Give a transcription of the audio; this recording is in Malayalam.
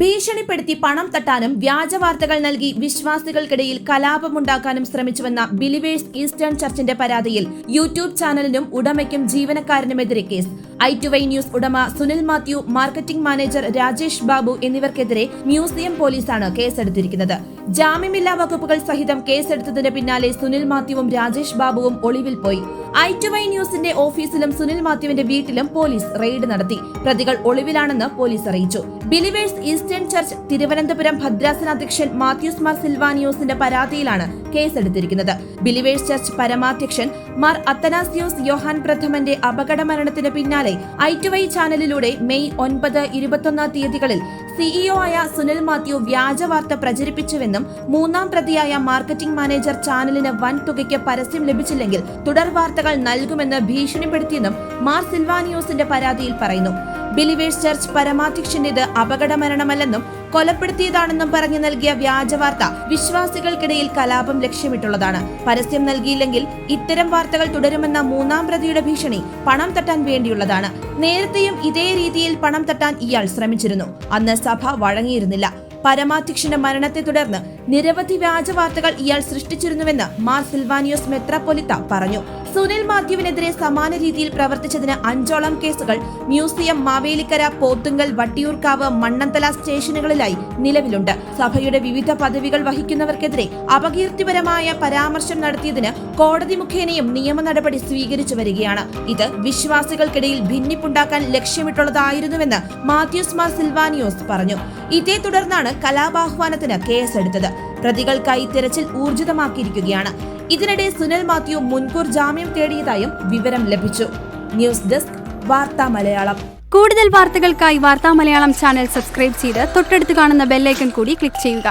ഭീഷണിപ്പെടുത്തി പണം തട്ടാനും വ്യാജ വാർത്തകൾ നൽകി വിശ്വാസികൾക്കിടയിൽ കലാപമുണ്ടാക്കാനും ശ്രമിച്ചുവെന്ന ബിലിവേഴ്സ് ഈസ്റ്റേൺ ചർച്ചിന്റെ പരാതിയിൽ യൂട്യൂബ് ചാനലിനും ഉടമയ്ക്കും ജീവനക്കാരനുമെതിരെ case. I two Y news ഉടമ സുനിൽ മാത്യു മാർക്കറ്റിംഗ് മാനേജർ രാജേഷ് ബാബു എന്നിവർക്കെതിരെ മ്യൂസിയം പോലീസാണ് കേസെടുത്തിരിക്കുന്നത്. ജാമ്യമില്ലാ വകുപ്പുകൾ സഹിതം കേസെടുത്തതിന് പിന്നാലെ സുനിൽ മാത്യുവും രാജേഷ് ബാബുവും ഒളിവിൽ പോയി. ഐ ടു വൈ ന്യൂസിന്റെ ഓഫീസിലും സുനിൽ മാത്യുവിന്റെ വീട്ടിലും പോലീസ് റെയ്ഡ് നടത്തി. പ്രതികൾ ഒളിവിലാണെന്ന് പോലീസ് അറിയിച്ചു. ബിലിവേഴ്സ് ഈസ്റ്റേൺ ചർച്ച് തിരുവനന്തപുരം ഭദ്രാസന അധ്യക്ഷൻ മാത്യൂസ് മാർ സിൽവാനിയോസിന്റെ പരാതിയിലാണ് കേസെടുത്തിരിക്കുന്നത്. ബിലിവേഴ്സ് ചർച്ച് പരമാധ്യക്ഷൻ മാർ അത്തനാസിയോസ് യോഹാൻ പ്രഥമന്റെ അപകട മരണത്തിന് പിന്നാലെ ഐ ടു വൈ ചാനലിലൂടെ മെയ് ഒൻപത് ഇരുപത്തൊന്നാം തീയതികളിൽ സിഇഒ ആയ സുനിൽ മാത്യു വ്യാജ വാർത്ത പ്രചരിപ്പിച്ചുവെന്നും മൂന്നാം പ്രതിയായ മാർക്കറ്റിംഗ് മാനേജർ ചാനലിന് വൻ തുകയ്ക്ക് പരസ്യം ലഭിച്ചില്ലെങ്കിൽ തുടർ വാർത്തകൾ നൽകുമെന്ന് ഭീഷണിപ്പെടുത്തിയെന്നും മാർ സിൽവാനിയോസിന്റെ പരാതിയിൽ പറയുന്നു. ബിലിവേഴ്സ് ചർച്ച് പരമാധ്യക്ഷന്റേത് അപകട മരണമല്ലെന്നും കൊലപ്പെടുത്തിയതാണെന്നും പറഞ്ഞു നൽകിയ വ്യാജവാർത്ത വിശ്വാസികൾക്കിടയിൽ കലാപം ലക്ഷ്യമിട്ടുള്ളതാണ്. പരസ്യം നൽകിയില്ലെങ്കിൽ ഇത്തരം വാർത്തകൾ തുടരുമെന്ന മൂന്നാം പ്രതിയുടെ ഭീഷണി പണം തട്ടാൻ വേണ്ടിയുള്ളതാണ്. നേരത്തെയും ഇതേ രീതിയിൽ പണം തട്ടാൻ ഇയാൾ ശ്രമിച്ചിരുന്നു. അന്ന് സഭ വഴങ്ങിയിരുന്നില്ല. പരമാധ്യക്ഷന്റെ മരണത്തെ തുടർന്ന് നിരവധി വ്യാജ വാർത്തകൾ ഇയാൾ സൃഷ്ടിച്ചിരുന്നുവെന്ന് മാർ സിൽവാനിയോസ് മെത്രാപ്പൊലിത്ത പറഞ്ഞു. സുനിൽ മാത്യുവിനെതിരെ സമാന രീതിയിൽ പ്രവർത്തിച്ചതിന് അഞ്ചോളം കേസുകൾ മ്യൂസിയം മാവേലിക്കര പോത്തുങ്കൽ വട്ടിയൂർക്കാവ് മണ്ണന്തല സ്റ്റേഷനുകളിലായി നിലവിലുണ്ട്. സഭയുടെ വിവിധ പദവികൾ വഹിക്കുന്നവർക്കെതിരെ അപകീർത്തിപരമായ പരാമർശം നടത്തിയതിന് കോടതി മുഖേനയും നിയമ നടപടി സ്വീകരിച്ചു വരികയാണ്. ഇത് വിശ്വാസികൾക്കിടയിൽ ഭിന്നിപ്പുണ്ടാക്കാൻ ലക്ഷ്യമിട്ടുള്ളതായിരുന്നുവെന്ന് മാത്യൂസ് മാർ സിൽവാനിയോസ് പറഞ്ഞു. ഇതേ തുടർന്നാണ് കലാപാഹ്വാനത്തിന് കേസെടുത്തത്. പ്രതികൾക്കായി തിരച്ചിൽ ഊർജിതമാക്കിയിരിക്കുകയാണ്. ഇതിനിടെ സുനിൽ മാത്യു മുൻകൂർ ജാമ്യം തേടിയതായും വിവരം ലഭിച്ചു. ന്യൂസ് ഡെസ്ക് വാർത്താ മലയാളം. കൂടുതൽ വാർത്തകൾക്കായി വാർത്താ മലയാളം ചാനൽ സബ്സ്ക്രൈബ് ചെയ്ത് തൊട്ടടുത്ത് കാണുന്ന ബെല്ലൈക്കൺ കൂടി ക്ലിക്ക് ചെയ്യുക.